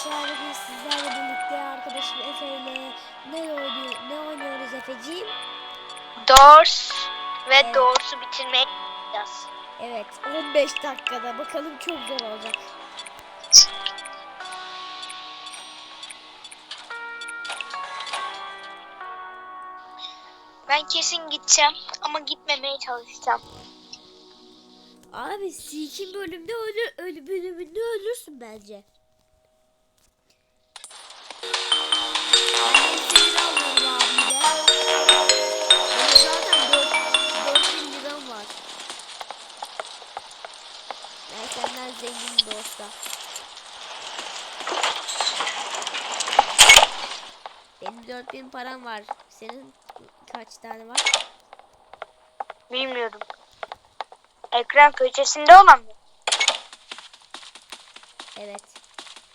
arkadaşlar bugün sizlerle birlikte arkadaşım Efe ile ne oynuyor ne oynuyoruz Efeciğim? Doors ve Evet. Doors'u bitirmeye çalışacağız. Evet 15 dakikada bakalım çok zor olacak. Ben kesin gideceğim ama gitmemeye çalışacağım. Abi Seek'in bölümde ölür, ölü bölümünde ölürsün bence. Zenginim dosta. Benim 4000 param var. Senin kaç tane var? Bilmiyorum. Ekran köşesinde olan mı? Evet.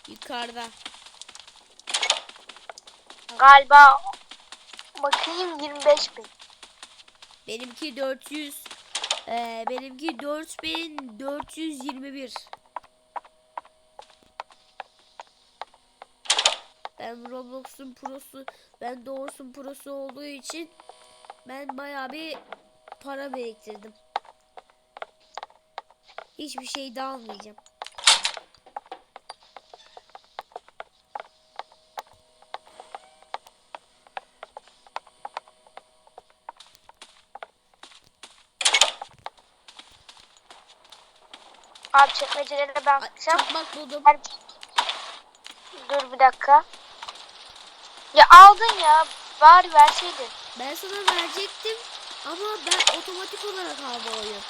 Yukarıda. Galiba bakayım 25 bin. Benimki 400 eee benimki 4421 Ben Roblox'un prosu ben Doğrusun prosu olduğu için ben bayağı bir para biriktirdim. Hiçbir şey de almayacağım. Abi çekmecelere ben bakacağım. Çakmak buldum. Ben- Dur bir dakika. Ya aldın ya. Bari verseydin. Ben sana verecektim ama ben otomatik olarak aldı oyun.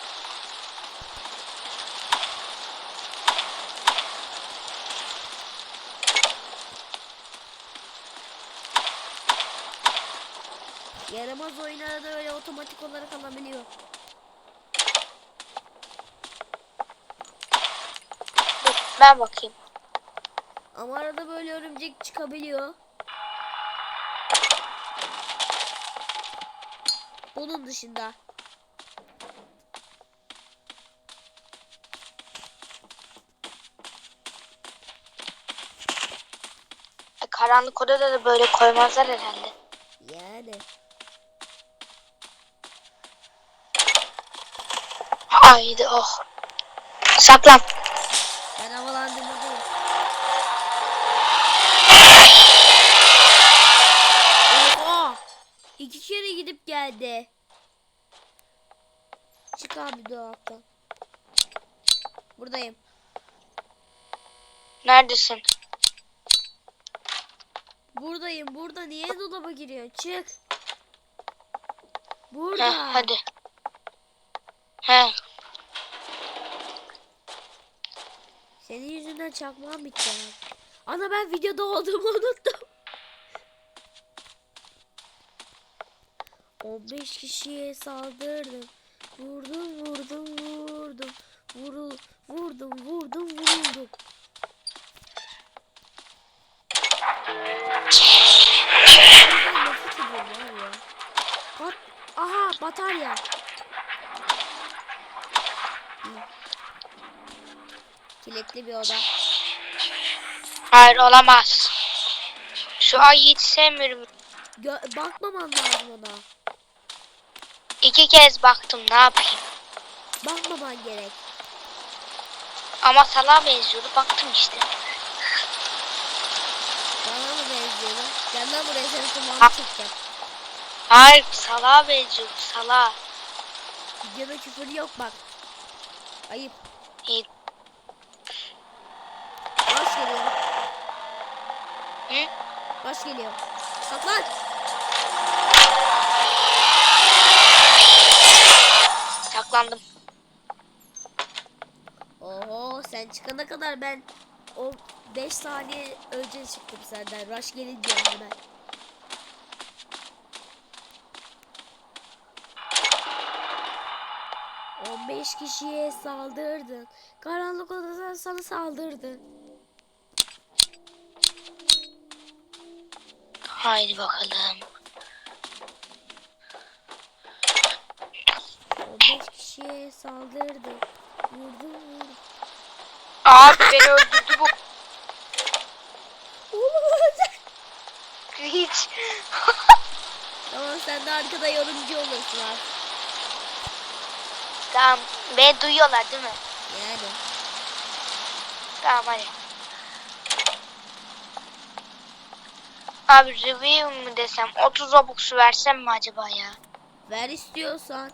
Yaramaz oyunlarda öyle otomatik olarak alabiliyor. Ben bakayım. Ama arada böyle örümcek çıkabiliyor. Bunun dışında. E, karanlık odada da böyle koymazlar herhalde. Yani. Haydi oh. Saklan. Geldi. Çık abi dolaptan. Buradayım. Neredesin? Buradayım. Burada niye dolaba giriyorsun? Çık. Heh, Burada. hadi. He. Senin yüzünden çakmağım bitti. Ana ben videoda olduğumu unuttum. 15 kişiye saldırdım. Vurdum vurdum vurdum. Vurul vurdum vurdum vuruldum. Bat Aha batarya. Kilitli bir oda. Hayır olamaz. Şu ayı hiç sevmiyorum. Gö- bakmaman lazım ona. İki kez baktım ne yapayım. Bakmaman gerek. Ama salağa benziyordu baktım işte. Bana mı benziyor lan? Gel lan buraya seni kulağını Ha. çekeceğim. Hayır salağa benziyordu salağa. Videoda küfür yok bak. Ayıp. İyi. Baş geliyor. Hı? Baş geliyor. Saklan. Saklandım. Oho sen çıkana kadar ben o 5 saniye önce çıktım senden. Rush gelince hemen. On beş kişiye saldırdın. Karanlık odadan sana saldırdı. Haydi bakalım. 15 kişiye saldırdı. Vurdu vurdu. Abi beni öldürdü bu. hiç. Tamam sen de arkada yorumcu olursun abi. Tamam. Beni duyuyorlar değil mi? Yani. Tamam hadi. Abi review mu desem 30 Robux versem mi acaba ya? Ver istiyorsan.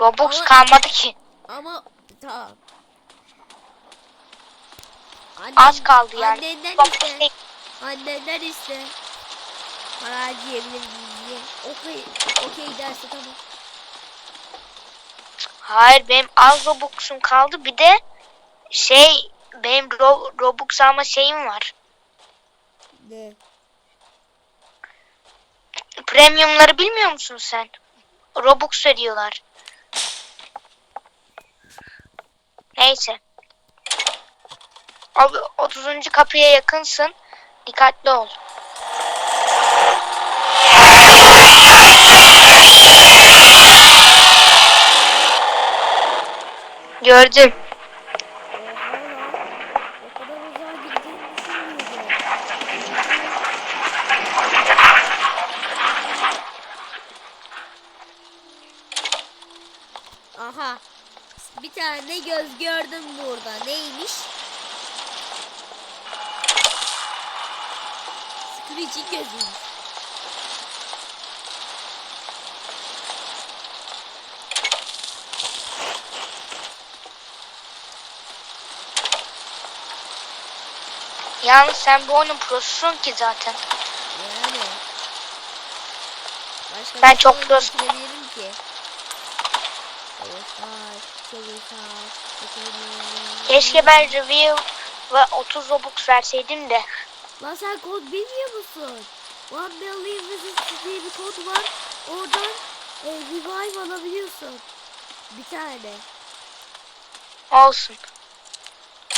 Robux Ama- kalmadı ki. Ama tamam. Annen, Az kaldı yani. Annenden Robux iste. değil. Annenden iste. Para harcayabilir miyim diye. Okey, okey derse tamam. Hayır benim az Robux'um kaldı. Bir de şey benim Ro- Robux alma şeyim var. Ne? Premiumları bilmiyor musun sen? Robux veriyorlar. Neyse. Abi 30. kapıya yakınsın. Dikkatli ol. Gördüm. Oha lan. O kadar uzağa gideceğini düşünmüyordum. Aha. Bir tane göz gördüm burada. Neymiş? Screech'in gözüymüş. Yalnız sen bu oyunun prosusun ki zaten. Yani. Başka Ben çok şey bitirebilirim ki. Keşke ben review ve 30 Robux verseydim de. Lan sen kod bilmiyor musun? One Million Visits diye bir kod var. Oradan e, revive alabiliyorsun. Bir tane. Olsun.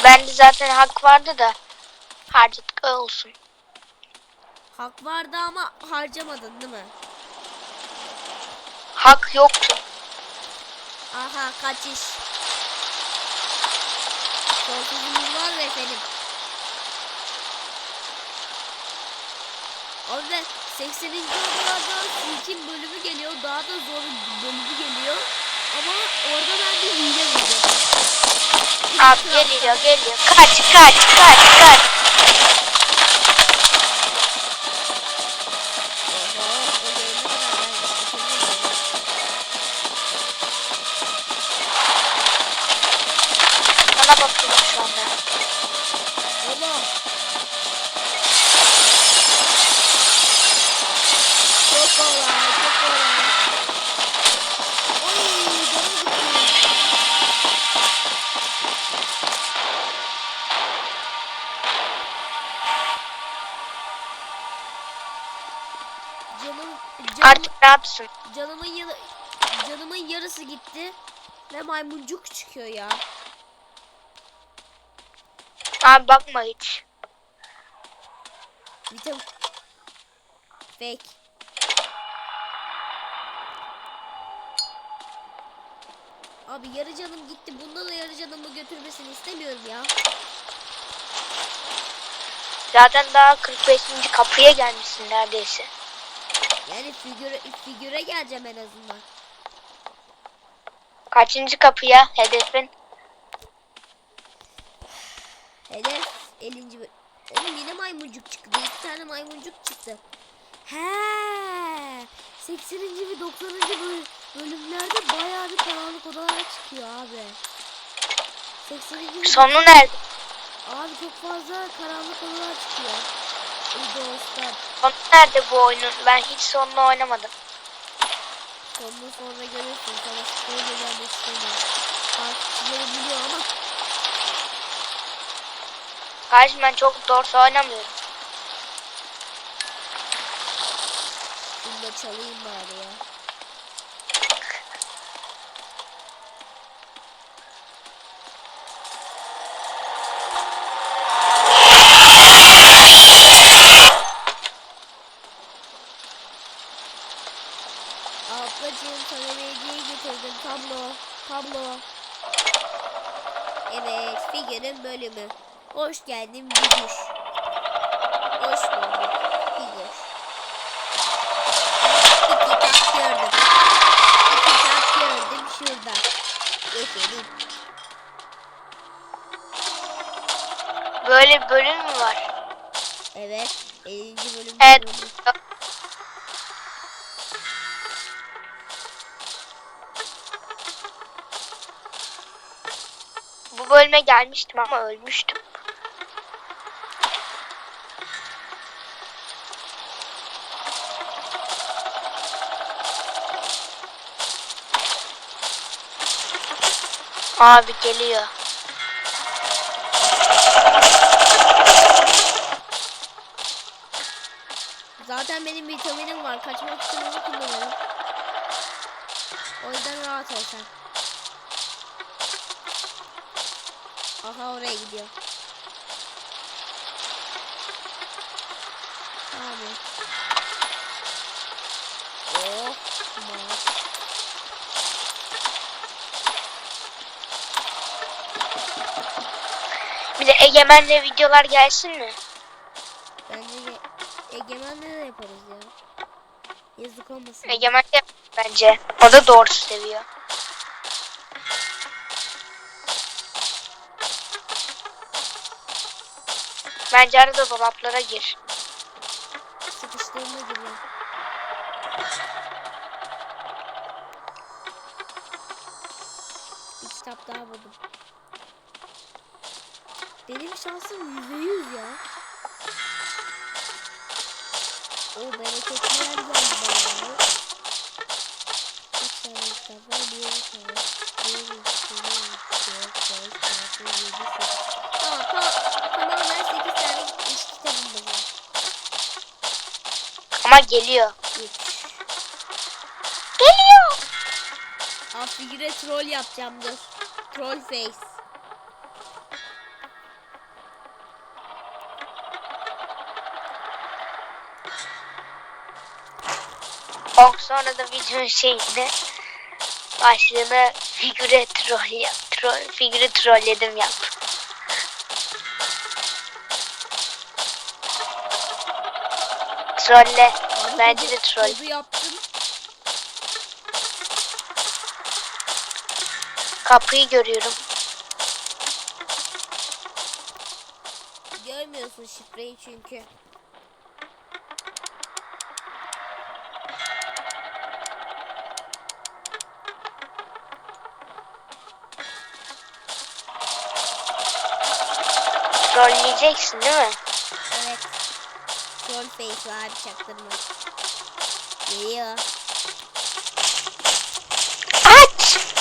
Bende zaten hak vardı da harcadık olsun. Hak vardı ama harcamadın değil mi? Hak yoktu. Aha kaçış. Sonsuzumuz var mı efendim? Abi ben 80. odalarda silkin bölümü geliyor. Daha da zor bölümü geliyor. Ama orada ben bir hile buldum. Abi geliyor geliyor. Kaç kaç kaç kaç. Sana bakıyorum şu anda. Oğlum. Yapsın? canımın yarı, canımın yarısı gitti ve maymuncuk çıkıyor ya. Abi bakma hiç. Vitamin Fake. Abi yarı canım gitti. Bunda da yarı canımı götürmesini istemiyorum ya. Zaten daha 45. kapıya gelmişsin neredeyse. Yani figüre, figüre geleceğim en azından. Kaçıncı kapıya hedefin? Hedef 50. böl- Oğlum yine maymuncuk çıktı. İki tane maymuncuk çıktı. He. 80. ve 90. böl- bölümlerde bayağı bir karanlık odalar çıkıyor abi. 80. ve Sonu nerede? Abi çok fazla karanlık odalar çıkıyor. İyi dostlar. Sonu nerede bu oyunun? Ben hiç sonunu oynamadım. Sonunu sonra görürsün. Sana spoiler vermek istemiyorum. Takipçileri biliyor ama Kardeşim ben çok doğrusu oynamıyorum. şunu da çalayım bari ya. Günaydın bölümü. Hoş geldin Biduş. Hoş bulduk Biduş. Bir kitap gördüm. Bir kitap gördüm şurada. Getireyim. Böyle bölüm mü var? Evet. 50. bölüm. Evet. Bölüme gelmiştim ama ölmüştüm. Abi geliyor. Zaten benim vitaminim var. Kaçmak için onu kullanıyorum. O yüzden rahat ol. Aha oraya gidiyor. Abi. Oh. Tamam. Bir de Egemen'le videolar gelsin mi? Bence de Egemen'le de yaparız ya. Yazık olmasın. Egemen de bence. O da doğru seviyor. Bence arada dolaplara gir. Sıkıştığımda giriyor. Bir kitap daha buldum. Benim şansım yüzde yüz ya. O bereketli yer geldi bana var? Bir yere kadar. Bir, var. Ama geliyor. Geliyor. Aa figüre troll yapacağım dur. Troll face. Ok sonra da videonun şeyinde başlığını figüre troll yap. Troll, figüre trolledim yap. Trolle. Bence de troll. Kodu yaptım. Kapıyı görüyorum. Görmüyorsun şifreyi çünkü. Trolleyeceksin değil mi? Evet. Troll face var çaktırma. Geliyor. Aç! Yes.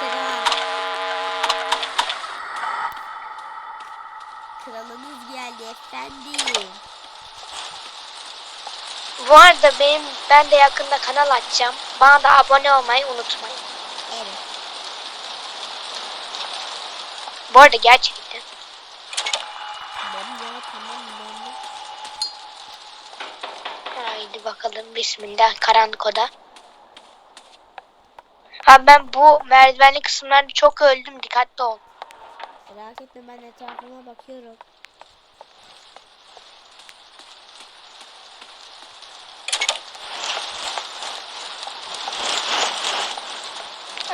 Kral. Kralınız geldi efendim. Bu arada benim ben de yakında kanal açacağım. Bana da abone olmayı unutmayın. Evet. Bu arada gerçekten. Tamam ya tamam ben de. Haydi bakalım bismillah karanlık oda. Abi ben bu merdivenli kısımlarda çok öldüm dikkatli ol. Merak etme ben etrafıma bakıyorum.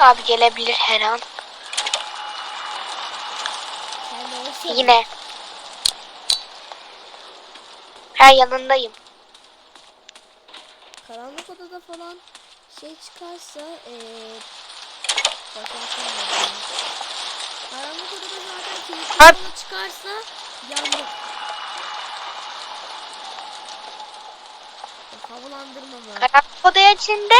Abi gelebilir her an. Sen de olsana. Yine. Her yanındayım. Karanlık odada falan şey çıkarsa bakalım. Karanlık odada zaten kilitli çıkarsa yandık. Havalandırma var. Karanlık odaya içinde.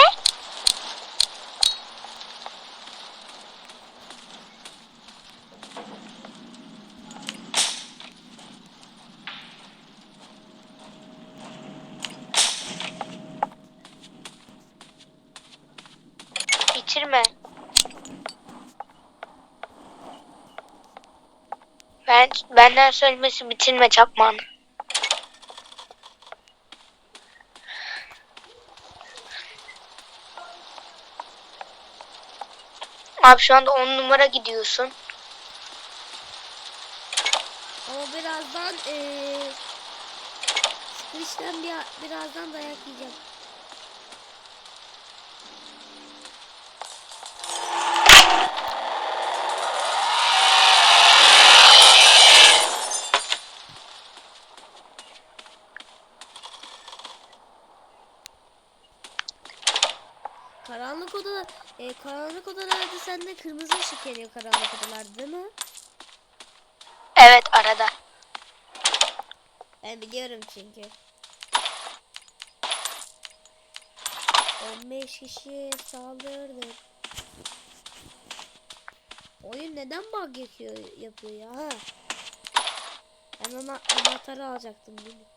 Bitirme. Ben benden söylemesi bitirme çakmağını. Abi şu anda 10 numara gidiyorsun. Ama birazdan eee Squish'ten bir, birazdan dayak yiyeceğim. Karanlık odalarda sende kırmızı ışık yanıyor karanlık odalarda değil mi? Evet arada. Ben biliyorum çünkü. 15 kişi saldırdı. Oyun neden bug yapıyor, yapıyor ya? Ha? Ben ona anahtarı alacaktım değil mi?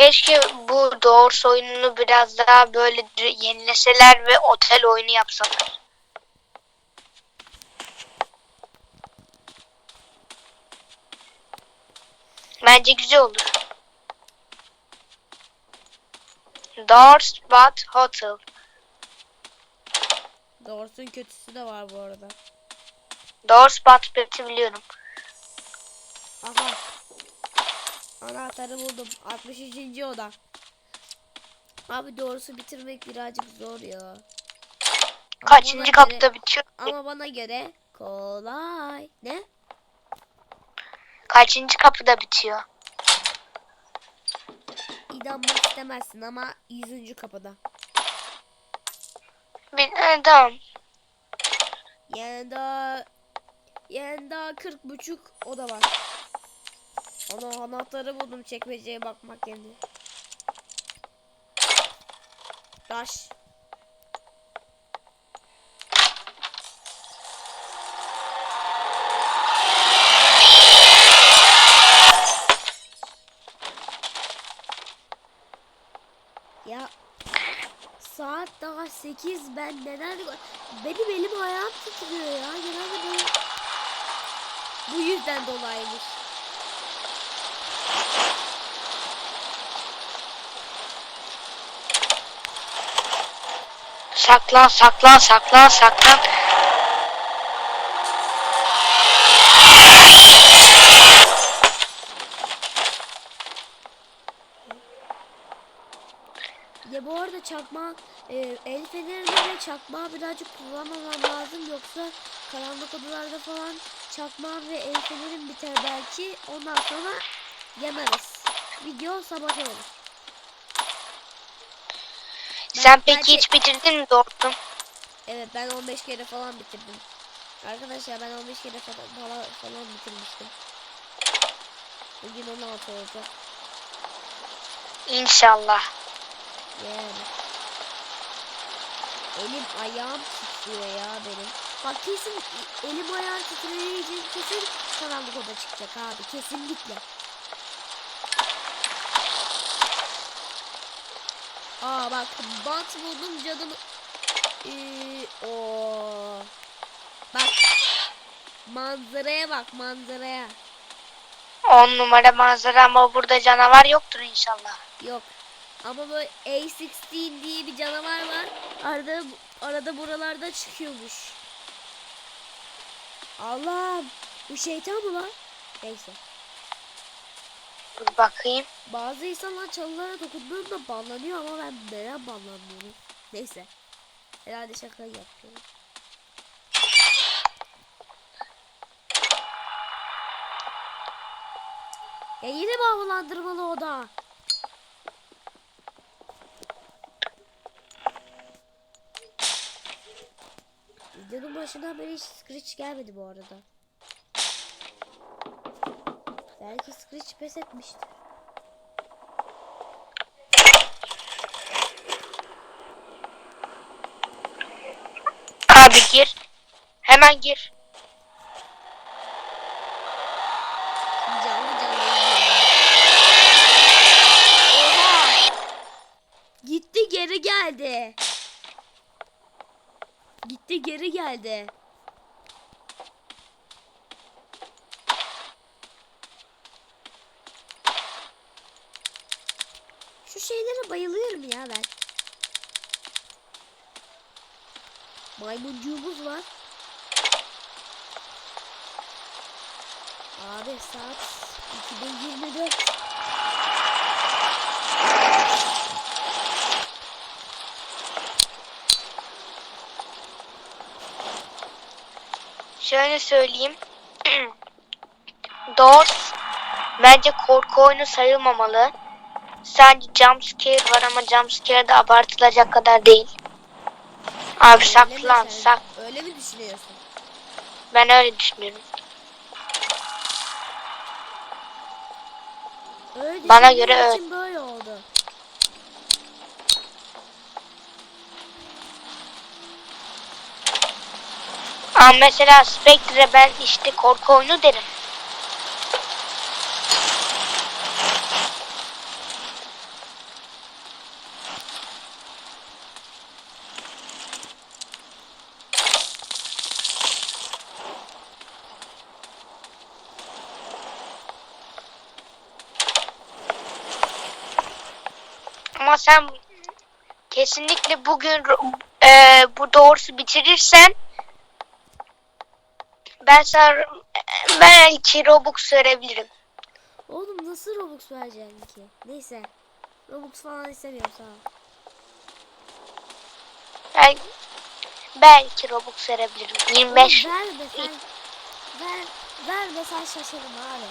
Keşke bu Doors oyununu biraz daha böyle yenileseler ve otel oyunu yapsalar. Bence güzel olur. Doors but Hotel. Doğrusun kötüsü de var bu arada. Doors but Pet'i biliyorum. Aha. Anahtarı buldum. 63. oda. Abi doğrusu bitirmek birazcık zor ya. Kaçıncı göre- kapıda bitiyor? Ama bana göre kolay. Ne? Kaçıncı kapıda bitiyor? İnanmak istemezsin ama 100. kapıda. Bir, tamam. Yani daha yani daha 40 buçuk oda var. Ana anahtarı buldum çekmeceye bakmak yerine. Taş. Ya saat daha 8 ben neler benim elim ayağım titriyor ya genelde böyle bu yüzden dolaymış. Saklan saklan saklan saklan. Ya bu arada çakma e, el fenerini ve çakmağı birazcık kullanmamam lazım yoksa karanlık odalarda falan çakmağım ve el fenerim biter belki ondan sonra yanarız. Video sabah olur. Sen peki hiç bitirdin mi Dort'um? Evet ben 15 kere falan bitirdim. Arkadaşlar ben 15 kere falan, falan, falan bitirmiştim. Bugün 16 olacak. İnşallah. Yani. Elim ayağım titriyor ya benim. Bak kesin elim ayağım için kesin karanlık oda çıkacak abi kesinlikle. Aa bak bant buldum canım. Ee, o. Bak. Manzaraya bak manzaraya. On numara manzara ama burada canavar yoktur inşallah. Yok. Ama böyle A16 diye bir canavar var. Arada arada buralarda çıkıyormuş. Allah'ım. Bu şeytan mı lan? Neyse. Dur bakayım. Bazı insanlar çalılara dokunduğunda banlanıyor ama ben neden banlanmıyorum? Neyse. Herhalde şaka yapıyorum. Ya yine mi havalandırmalı oda? Videonun başından beri hiç scratch gelmedi bu arada. Belki scratch pes etmiştir. Abi gir. Hemen gir. Canlı canlı. Oha! Gitti geri geldi. Gitti geri geldi. Şu şeylere bayılıyorum ya ben. Maymuncuğumuz var. Abi saat 2024. Şöyle söyleyeyim. Doors Bence korku oyunu sayılmamalı. Sadece jumpscare var ama jumpscare de abartılacak kadar değil. Abi saklan sen? sak. Öyle mi düşünüyorsun? Ben öyle düşünüyorum. Öyle Bana göre öyle. böyle oldu. Ama mesela Spectre ben işte korku oyunu derim. Ama sen kesinlikle bugün e, bu doğrusu bitirirsen ben sana belki Robux verebilirim. Oğlum nasıl Robux vereceksin ki? Neyse. Robux falan istemiyorum sağ ol. Ben belki Robux verebilirim. 25 Oğlum verme sen. Ver, verme sen şaşırma abi.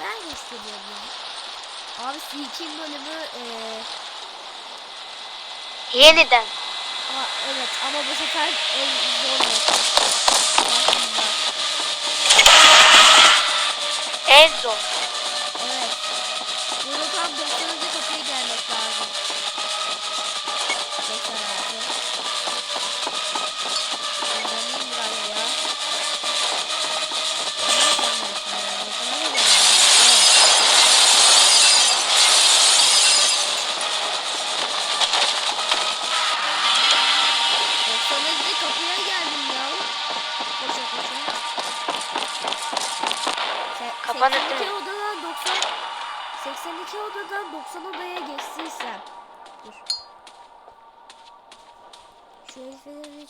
Verme istemiyorum ya. Abi Seek'in bölümü eee yeniden. Aa, evet ama bu sefer en zor. En zor.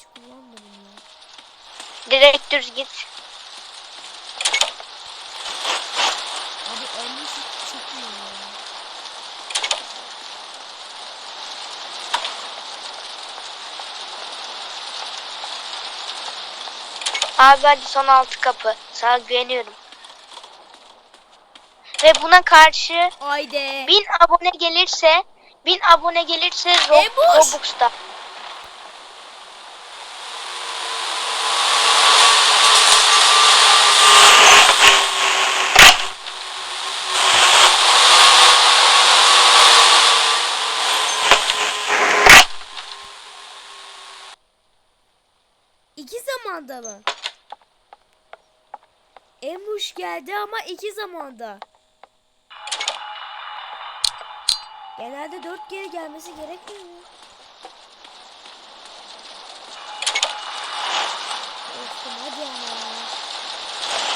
Hiç kullanmadım ya. Direkt düz git. Abi hiç çıkmıyor ya. Abi hadi son altı kapı. Sana güveniyorum. Ve buna karşı Haydi. 1000 abone gelirse 1000 abone gelirse Ro Ebuş! Robux'ta. İki zamanda mı? Geldi ama iki zamanda. Genelde dört kere gelmesi gerekmiyor mu? Dostum hadi ama.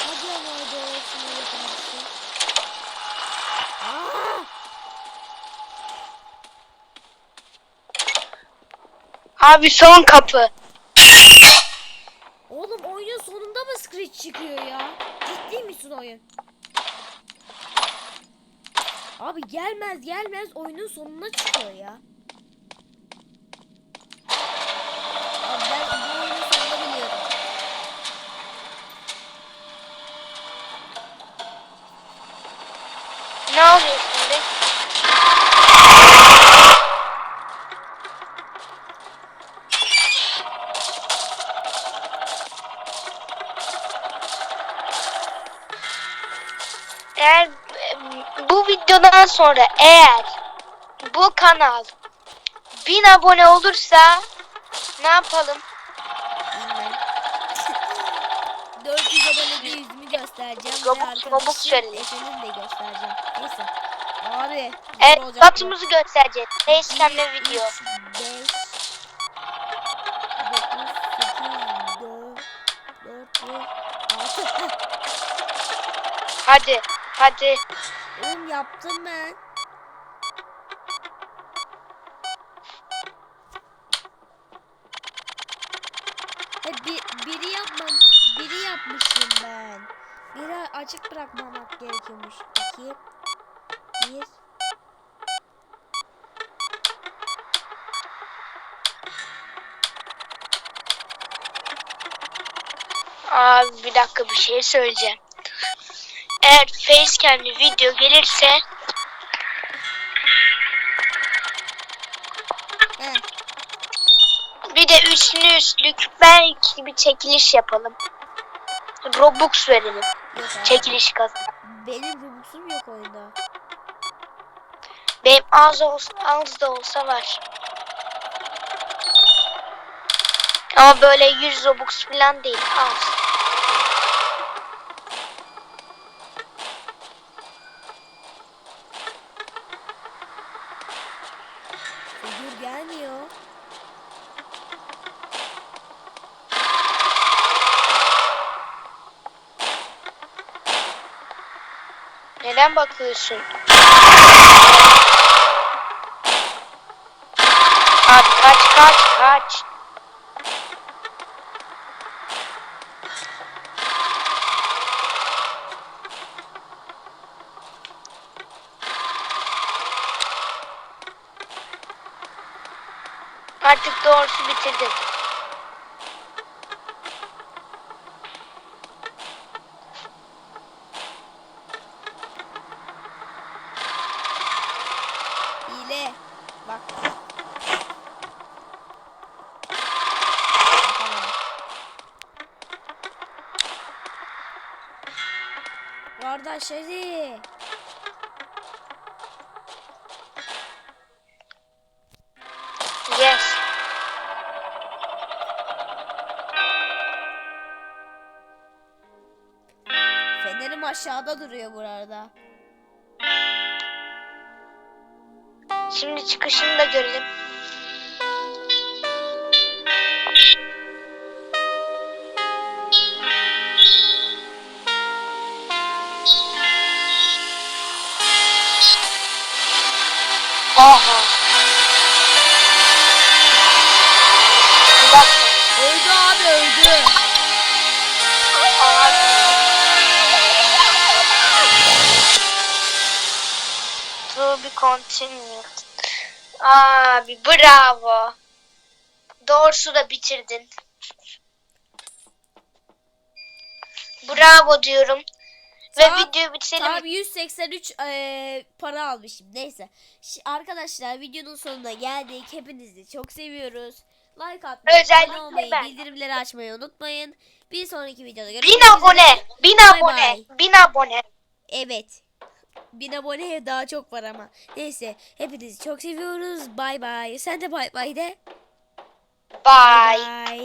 Hadi ama hadi şunu yapamazsın. Abi son kapı. Oğlum oyunun sonunda mı screech çıkıyor ya? Ciddi misin oyun? Abi gelmez gelmez oyunun sonuna çıkıyor ya. Videodan sonra eğer bu kanal 1000 abone olursa ne yapalım? Bilmem. 400 abonede yüzümü göstereceğim Robux, Robux. Efe'nin de göstereceğim. Neyse. Abi. Evet, batımızı göstereceğiz. Facecam'le video. 5 9 8 4 4 ve 6 Hadi, hadi. Yaptım ben. He, bir, biri yapmam, biri yapmışım ben. Biri açık bırakmamak gerekiyormuş. İki, bir. Abi bir dakika bir şey söyleyeceğim. Facecam'li video gelirse bir de üstlü üstlük belki bir çekiliş yapalım. Robux verelim. Yok abi. Çekiliş kazan. Benim Robux'um yok oyunda. Benim az, olsa, az da olsa var. Ama böyle 100 Robux falan değil az. Neden bakıyorsun? Abi kaç kaç kaç. Artık doğrusu bitirdim. Aşağıda duruyor burada. Şimdi çıkışını da görelim. Aha. Continued. Abi bravo. Doğrusu da bitirdin. Bravo diyorum. Ve Tamam, videoyu bitirelim. Tamam 183 eee, para almışım. Neyse. Şi- arkadaşlar videonun sonuna geldik. Hepinizi çok seviyoruz. Like atmayı, abone olmayı, ben. bildirimleri açmayı unutmayın. Bir sonraki videoda görüşmek Bin üzere. abone. Bin abone. Bin abone. Evet. Bin aboneye daha çok var ama. Neyse. Hepinizi çok seviyoruz. Bay bay. Sen de bay bay de. Bye. Bay.